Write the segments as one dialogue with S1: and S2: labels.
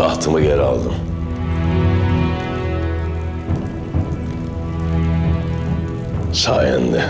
S1: Tahtımı geri aldım. Sayende.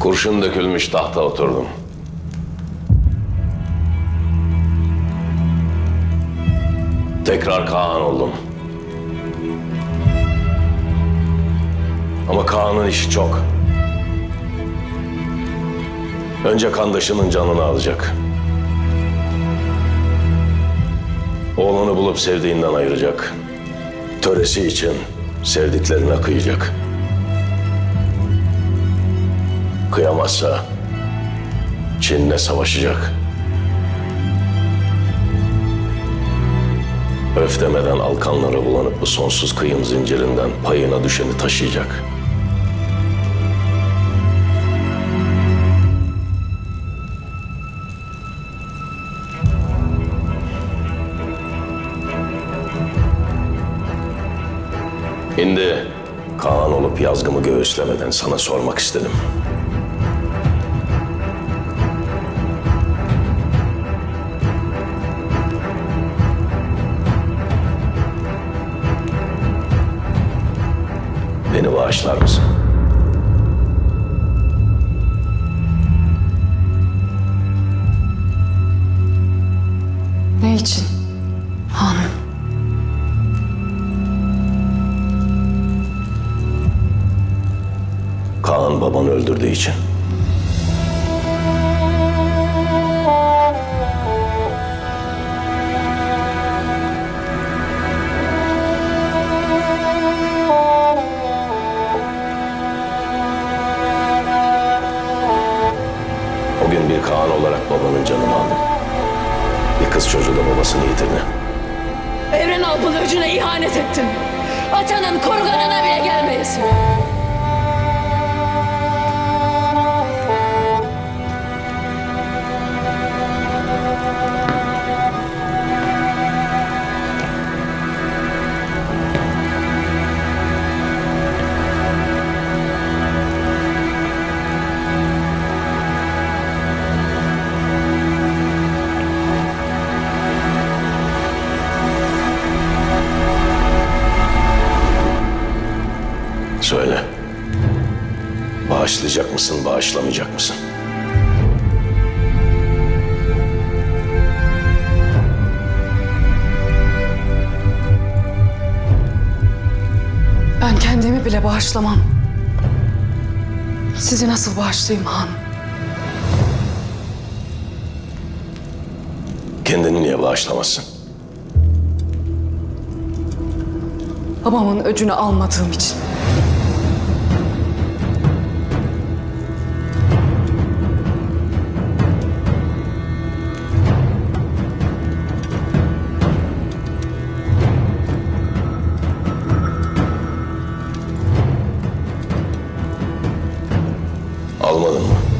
S1: Kurşun dökülmüş tahta oturdum. Tekrar Kaan oldum. Ama Kaan'ın işi çok. Önce kandaşının canını alacak. Oğlunu bulup sevdiğinden ayıracak. Töresi için sevdiklerine kıyacak. Kıyamazsa Çin'le savaşacak. Öf demeden alkanlara bulanıp bu sonsuz kıyım zincirinden payına düşeni taşıyacak. Şimdi Kaan olup yazgımı göğüslemeden sana sormak istedim. Beni bağışlar mısın?
S2: Ne için?
S1: Öldürdüğü için. O gün bir Kaan olarak babanın canını aldım. Bir kız çocuğu da babasını yitirdi.
S2: Evren Alp'ın öcüne ihanet ettin. Atanın kurganına bile gelmeyesin.
S1: Bağışlayacak mısın, bağışlamayacak mısın?
S2: Ben kendimi bile bağışlamam. Sizi nasıl bağışlayayım hanım?
S1: Kendini niye bağışlamazsın?
S2: Babamın öcünü almadığım için.
S1: Almadın mı?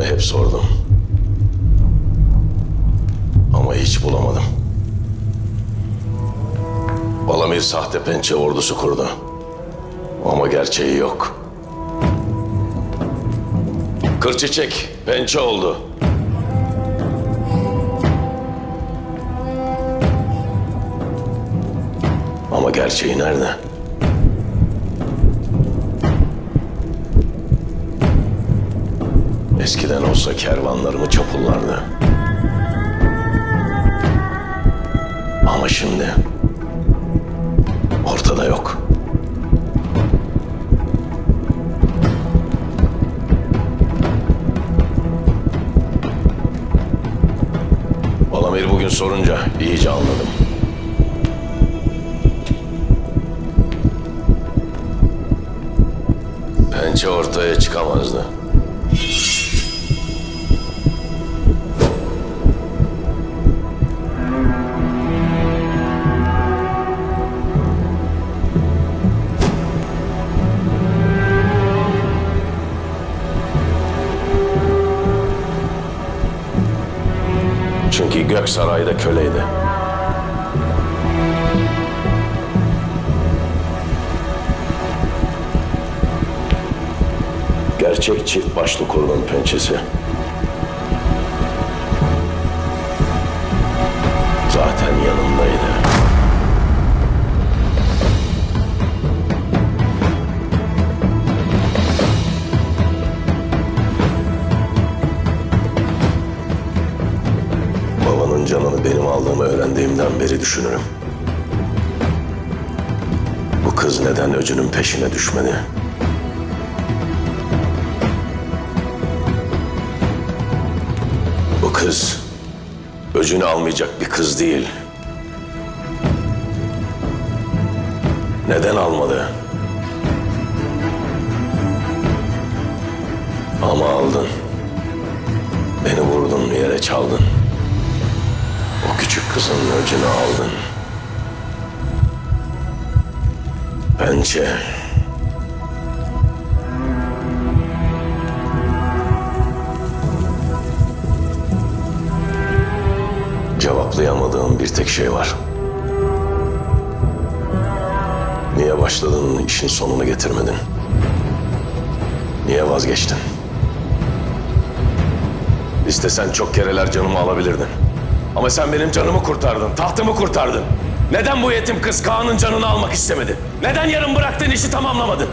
S1: Kendime hep sordum. Ama hiç bulamadım. Balamir sahte pençe ordusu kurdu. Ama gerçeği yok. Kırçiçek pençe oldu. Ama gerçeği nerede? Eskiden olsa kervanlarımı çapullardı. Ama şimdi ortada yok. Balamir bugün sorunca iyice anladım. Pençe ortaya çıkamazdı. Çünkü Göksaray'da köleydi. Gerçek çift başlı kurunun pençesi. Beri düşünürüm. Bu kız neden öcünün peşine düşmedi? Bu kız öcünü almayacak bir kız değil. Neden almadı? Ama aldın. Beni vurdun, yere çaldın. O küçük kızın öcünü aldın. Pençe. Cevaplayamadığım bir tek şey var. Niye başladın, işin sonunu getirmedin? Niye vazgeçtin? İstesen çok kereler canımı alabilirdin. Ama sen benim canımı kurtardın, tahtımı kurtardın. Neden bu yetim kız Kaan'ın canını almak istemedin? Neden yarım bıraktığın işi tamamlamadın?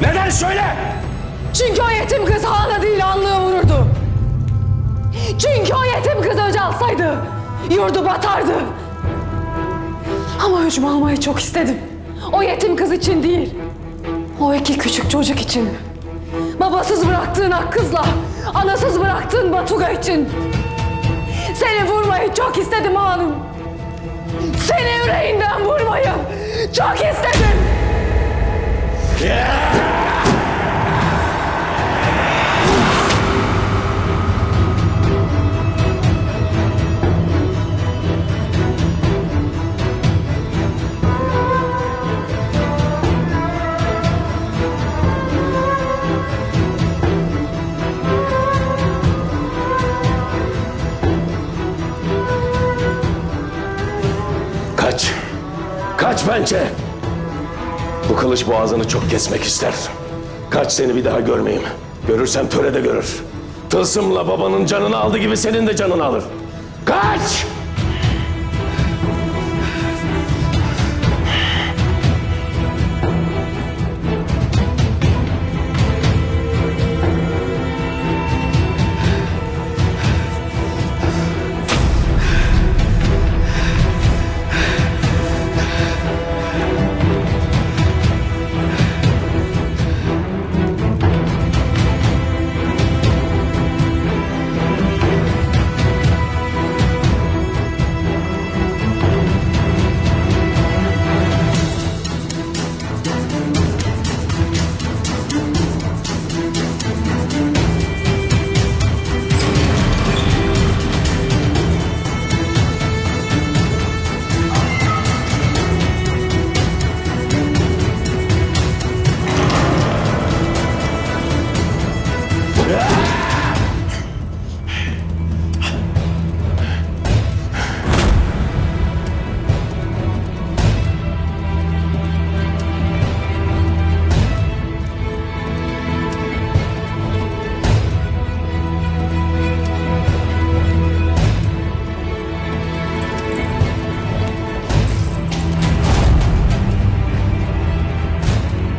S1: Neden söyle?
S2: Çünkü o yetim kız Han'a değil anlığı vururdu. Çünkü o yetim kız önce alsaydı yurdu batardı. Ama hücum almayı çok istedim. O yetim kız için değil. O iki küçük çocuk için. Babasız bıraktığın Akkız'la anasız bıraktığın Batuga için. Seni vurmayı çok istedim hanım. Seni yüreğinden vurmayı çok istedim.
S1: Kaç. Kaç pençe. Bu kılıç boğazını çok kesmek ister. Kaç seni bir daha görmeyeyim. Görürsem törede görür. Tılsımla babanın canını aldı gibi senin de canını alır. Kaç!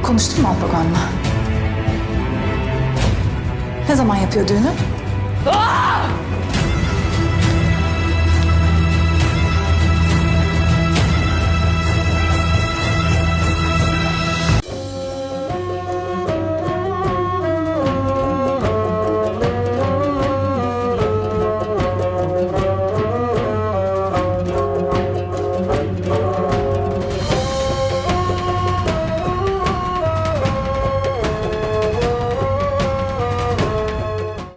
S3: Konuştun mu Alpagan'la? Ne zaman yapıyor düğünü?
S2: Ah!